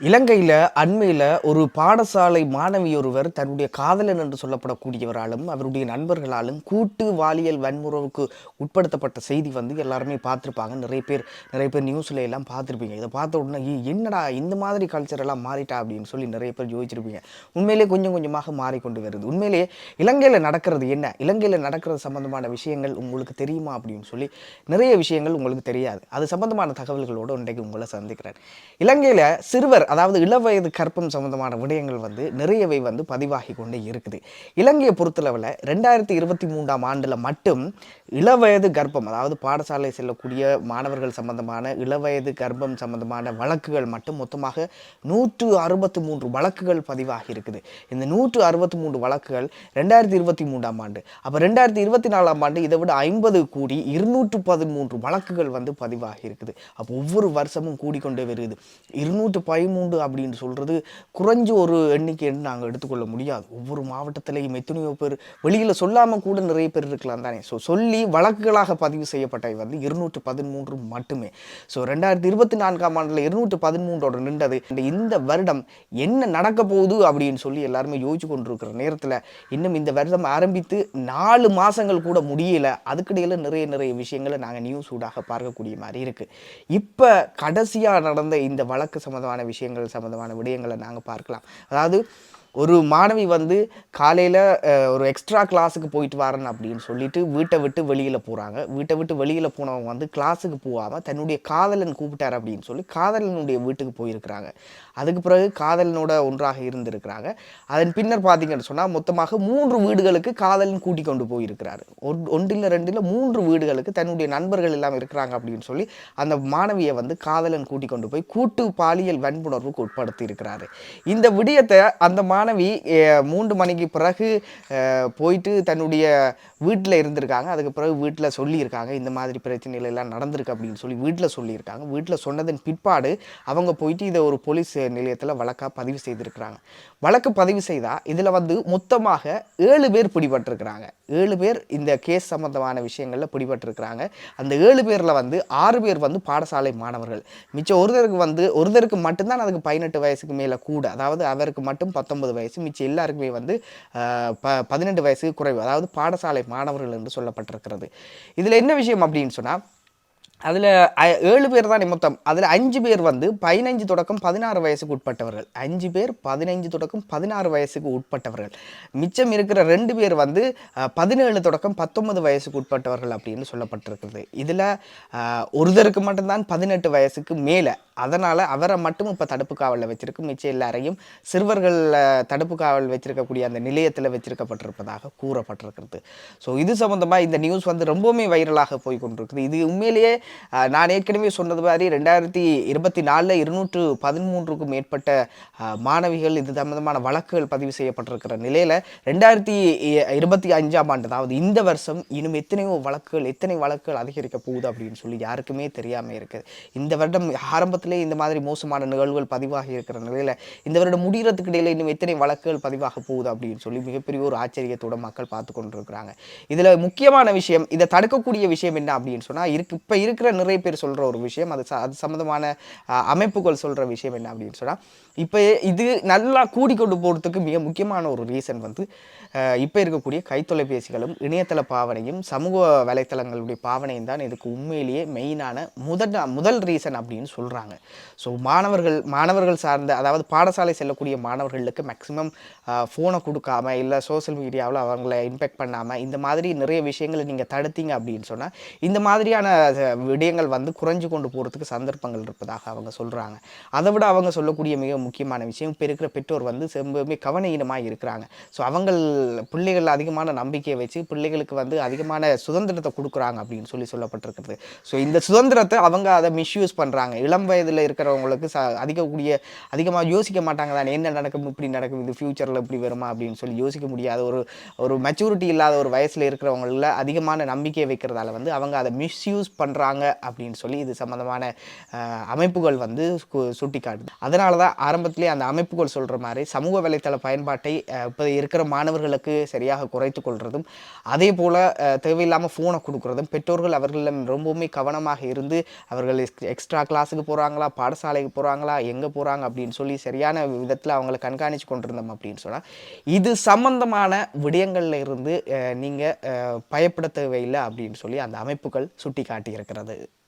இலங்கையில் அண்மையில் ஒரு பாடசாலை மாணவி ஒருவர் தன்னுடைய காதலன் என்று சொல்லப்படக்கூடியவராலும் அவருடைய நண்பர்களாலும் கூட்டு வாலியல் வன்முறைவுக்கு உட்படுத்தப்பட்ட செய்தி வந்து எல்லாருமே பார்த்துருப்பாங்க. நிறைய பேர் நிறைய பேர் நியூஸில் எல்லாம் பார்த்துருப்பீங்க. இதை பார்த்த உடனே என்னடா இந்த மாதிரி கல்ச்சர் எல்லாம் மாறிட்டா? அப்படின்னு சொல்லி நிறைய பேர் யோசிச்சிருப்பீங்க. உண்மையிலே கொஞ்சம் கொஞ்சமாக மாறிக்கொண்டு வருது. உண்மையிலேயே இலங்கையில் நடக்கிறது என்ன? இலங்கையில் நடக்கிறது சம்பந்தமான விஷயங்கள் உங்களுக்கு தெரியுமா? அப்படின்னு சொல்லி நிறைய விஷயங்கள் உங்களுக்கு தெரியாது. அது சம்பந்தமான தகவல்களோடு இன்றைக்கு உங்களை சந்திக்கிறேன். இலங்கையில் சிறுவர் அதாவது இளவயது கற்பம் சம்பந்தமான விடயங்கள் வந்து நிறையவை வந்து பதிவாகி கொண்டே இருக்குது. இலங்கையை பொறுத்தளவில் ரெண்டாயிரத்தி இருபத்தி மூன்றாம் ஆண்டில் மட்டும் இளவயது கர்ப்பம் அதாவது பாடசாலை செல்லக்கூடிய மாணவர்கள் சம்பந்தமான இளவயது கர்ப்பம் சம்பந்தமான வழக்குகள் மட்டும் மொத்தமாக நூற்று அறுபத்து மூன்று வழக்குகள் பதிவாகி இருக்குது. இந்த நூற்று அறுபத்தி மூன்று வழக்குகள் ரெண்டாயிரத்தி இருபத்தி மூன்றாம் ஆண்டு. அப்போ ரெண்டாயிரத்தி இருபத்தி நாலாம் ஆண்டு இதை விட ஐம்பது கூடி இருநூற்று பதிமூன்று வழக்குகள் வந்து பதிவாகி இருக்குது. அப்போ ஒவ்வொரு வருஷமும் கூடிக்கொண்டே வருது இருநூற்று பதிமூன்று அப்படின்னு சொல்கிறது குறைஞ்ச ஒரு எண்ணிக்கைன்னு நாங்கள் எடுத்துக்கொள்ள முடியாது. ஒவ்வொரு மாவட்டத்திலையும் எத்தனையோ பேர் வெளியில் சொல்லாமல் கூட நிறைய பேர் இருக்கலாம் தானே. ஸோ சொல்லி வழக்குகளாக பதிவு செய்யப்பட்டவை வந்து இருநூற்று பதிமூன்று மட்டுமே. ஸோ ரெண்டாயிரத்தி இருபத்தி நான்காம் ஆண்டில் இருநூற்று பதிமூன்றோட நின்றது. இந்த இந்த வருடம் என்ன நடக்க போகுது அப்படின்னு சொல்லி எல்லாருமே யோசிச்சு கொண்டிருக்கிற நேரத்தில் இன்னும் இந்த வருடம் ஆரம்பித்து நாலு மாதங்கள் கூட முடியல. அதுக்கிடையில் நிறைய நிறைய விஷயங்களை நாங்கள் நியூஸ் ஊடாக பார்க்கக்கூடிய மாதிரி இருக்குது இப்போ கடைசியாக நடந்த இந்த வழக்கு சம்மந்தமான விஷயங்கள் சம்மந்தமான விடயங்களை நாங்கள் பார்க்கலாம். அதாவது ஒரு மாணவி வந்து காலையில் ஒரு எக்ஸ்ட்ரா கிளாஸுக்கு போயிட்டு வரேன் அப்படின்னு சொல்லிட்டு வீட்டை விட்டு வெளியில் போகிறாங்க வீட்டை விட்டு வெளியில் போனவங்க வந்து கிளாஸுக்கு போகாமல் தன்னுடைய காதலன் கூப்பிட்டார் அப்படின்னு சொல்லி காதலனுடைய வீட்டுக்கு போயிருக்கிறாங்க. அதுக்கு பிறகு காதலனோட ஒன்றாக இருந்திருக்கிறாங்க. அதன் பின்னர் பார்த்தீங்கன்னு சொன்னால் மொத்தமாக மூன்று வீடுகளுக்கு காதலன் கூட்டி கொண்டு போயிருக்கிறார். ஒன்- ஒன்றில் ரெண்டில் மூன்று வீடுகளுக்கு தன்னுடைய நண்பர்கள் எல்லாம் இருக்கிறாங்க அப்படின்னு சொல்லி அந்த மாணவியை வந்து காதலன் கூட்டி கொண்டு போய் கூட்டு பாலியல் வன்புணர்வுக்கு உட்படுத்தி இருக்கிறாரு இந்த விடயத்தை அந்த மா மாணவி மூன்று மணிக்கு பிறகு போயிட்டு தன்னுடைய வீட்டில் இருந்திருக்காங்க. அதுக்கு பிறகு வீட்டில் சொல்லியிருக்காங்க இந்த மாதிரி பிரச்சனைகள் எல்லாம் நடந்திருக்கு அப்படின்னு சொல்லி வீட்டில் சொல்லியிருக்காங்க. வீட்டில் சொன்னதன் பிற்பாடு அவங்க போயிட்டு இதை ஒரு போலீஸ் நிலையத்தில் வழக்காக பதிவு செய்திருக்கிறாங்க. வழக்கு பதிவு செய்தால் இதில் வந்து மொத்தமாக ஏழு பேர் பிடிபட்டிருக்கிறாங்க. ஏழு பேர் இந்த கேஸ் சம்பந்தமான விஷயங்களில் பிடிபட்டிருக்கிறாங்க. அந்த ஏழு பேரில் வந்து ஆறு பேர் வந்து பாடசாலை மாணவர்கள். மிச்சம் ஒருத்தருக்கு வந்து ஒருத்தருக்கு மட்டும்தான் அதுக்கு பதினெட்டு வயசுக்கு மேலே கூட. அதாவது அவருக்கு மட்டும் பத்தொன்பது வயசு மிச்சம் எல்லாருக்குமே வந்து ப பதினெட்டு வயசுக்கு குறைவு அதாவது பாடசாலை மாணவர்கள் என்று சொல்லப்பட்டிருக்கிறது. இதில் என்ன விஷயம் அப்படின்னு சொன்னால் அதில் ஏழு பேர் தான் மொத்தம். அதில் அஞ்சு பேர் வந்து பதினஞ்சு தொடக்கம் பதினாறு வயசுக்கு உட்பட்டவர்கள். அஞ்சு பேர் பதினைஞ்சு தொடக்கம் பதினாறு வயசுக்கு உட்பட்டவர்கள். மிச்சம் இருக்கிற ரெண்டு பேர் வந்து பதினேழு தொடக்கம் பத்தொன்பது வயசுக்கு உட்பட்டவர்கள் அப்படின்னு சொல்லப்பட்டிருக்கிறது. இதில் ஒருதருக்கு மட்டும்தான் பதினெட்டு வயசுக்கு மேலே. அதனால் அவரை மட்டும் இப்போ தடுப்பு காவலில் வச்சிருக்கு. மிச்சம் எல்லாரையும் சிறுவர்கள் தடுப்பு காவல் வச்சிருக்கக்கூடிய அந்த நிலையத்தில் வச்சிருக்கப்பட்டிருப்பதாக கூறப்பட்டிருக்கிறது. ஸோ இது சம்மந்தமாக இந்த நியூஸ் வந்து ரொம்பவுமே வைரலாக போய் கொண்டிருக்குது இது உண்மையிலேயே நான் ஏற்கனவே சொன்னது மாதிரி ரெண்டாயிரத்தி இருபத்தி நாலில் இருநூற்று பதிமூன்றுக்கும் மேற்பட்ட மாணவிகள் இது சம்பந்தமான வழக்குகள் பதிவு செய்யப்பட்டிருக்கிற நிலையில் ரெண்டாயிரத்தி இருபத்தி அஞ்சாம் ஆண்டு அதாவது இந்த வருஷம் இன்னும் எத்தனையோ வழக்குகள் எத்தனை வழக்குகள் அதிகரிக்க போகுது அப்படின்னு சொல்லி யாருக்குமே தெரியாமல் இருக்குது. இந்த வருடம் ஆரம்பத்திலே இந்த மாதிரி மோசமான நிகழ்வுகள் பதிவாகி இருக்கிற நிலையில் இந்த வருடம் முடிகிறதுக்கு இடையில இன்னும் எத்தனை வழக்குகள் பதிவாக போகுது அப்படின்னு சொல்லி மிகப்பெரிய ஒரு ஆச்சரியத்தோட மக்கள் பார்த்து கொண்டிருக்கிறாங்க. இதில் முக்கியமான விஷயம் இதை தடுக்கக்கூடிய விஷயம் என்ன அப்படின்னு சொன்னால் இருக்கு இப்போ இருக்கிற நிறைய பேர் சொல்கிற ஒரு விஷயம் அது ச- அது சம்மந்தமான அமைப்புகள் சொல்கிற விஷயம் என்ன அப்படின்னு சொன்னால் இப்போ இது நல்லா கூடிக்கொண்டு போகிறதுக்கு மிக முக்கியமான ஒரு ரீசன் வந்து இப்போ இருக்கக்கூடிய கைத்தொலைபேசிகளும் இணையதள பாவனையும் சமூக வலைத்தளங்களுடைய பாவனையும் தான் இதுக்கு உண்மையிலேயே மெயினான முதல் முதல் ரீசன் அப்படின்னு சொல்கிறாங்க ஸோ மாணவர்கள் மாணவர்கள் சார்ந்த அதாவது பாடசாலை செல்லக்கூடிய மாணவர்களுக்கு மேக்ஸிமம் ஃபோனை கொடுக்காம இல்லை சோஷியல் மீடியாவில் அவங்கள இம்பேக்ட் பண்ணாமல் இந்த மாதிரி நிறைய விஷயங்களை நீங்கள் தடுத்தீங்க அப்படின்னு சொன்னால் இந்த மாதிரியான விடயங்கள் வந்து குறைஞ்சு கொண்டு போகிறதுக்கு சந்தர்ப்பங்கள் இருப்பதாக அவங்க சொல்கிறாங்க அதை விட அவங்க சொல்லக்கூடிய மிக முக்கியமான விஷயம் இப்போ இருக்கிற பெற்றோர் வந்து ரொம்பவுமே கவனீனமாக இருக்கிறாங்க. ஸோ அவங்கள் பிள்ளைகள் அதிகமான நம்பிக்கையை வச்சு பிள்ளைகளுக்கு வந்து அதிகமான சுதந்திரத்தை கொடுக்குறாங்க அப்படின்னு சொல்லி சொல்லப்பட்டிருக்கிறது. ஸோ இந்த சுதந்திரத்தை அவங்க அதை மிஸ்யூஸ் பண்ணுறாங்க இளம் வயதில் இருக்கிறவங்களுக்கு ச அதிகக்கூடிய அதிகமாக யோசிக்க மாட்டாங்க தானே என்ன நடக்கும் இப்படி நடக்கும் இது ஃப்யூச்சரில் இப்படி வருமா அப்படின்னு சொல்லி யோசிக்க முடியாத ஒரு ஒரு மெச்சூரிட்டி இல்லாத ஒரு வயசில் இருக்கிறவங்களில் அதிகமான நம்பிக்கையை வைக்கிறதால வந்து அவங்க அதை மிஸ்யூஸ் பண்ணுறாங்க இருப்பாங்க அப்படின்னு சொல்லி இது சம்மந்தமான அமைப்புகள் வந்து சுட்டி சுட்டிக்காட்டுது. அதனால தான் ஆரம்பத்திலே அந்த அமைப்புகள் சொல்கிற மாதிரி சமூக வலைத்தள பயன்பாட்டை இப்போ இருக்கிற மாணவர்களுக்கு சரியாக குறைத்து கொள்வதும் அதே போல் தேவையில்லாமல் ஃபோனை கொடுக்குறதும் பெற்றோர்கள் அவர்களிடம் ரொம்பவுமே கவனமாக இருந்து அவர்கள் எக்ஸ்ட்ரா கிளாஸுக்கு போகிறாங்களா பாடசாலைக்கு போகிறாங்களா எங்கே போகிறாங்க அப்படின்னு சொல்லி சரியான விதத்தில் அவங்களை கண்காணித்து கொண்டிருந்தோம் அப்படின்னு சொன்னால் இது சம்பந்தமான விடயங்கள்ல இருந்து நீங்கள் பயப்பட தேவையில்லை அப்படின்னு சொல்லி அந்த அமைப்புகள் சுட்டி காட்டியிருக்கிறது that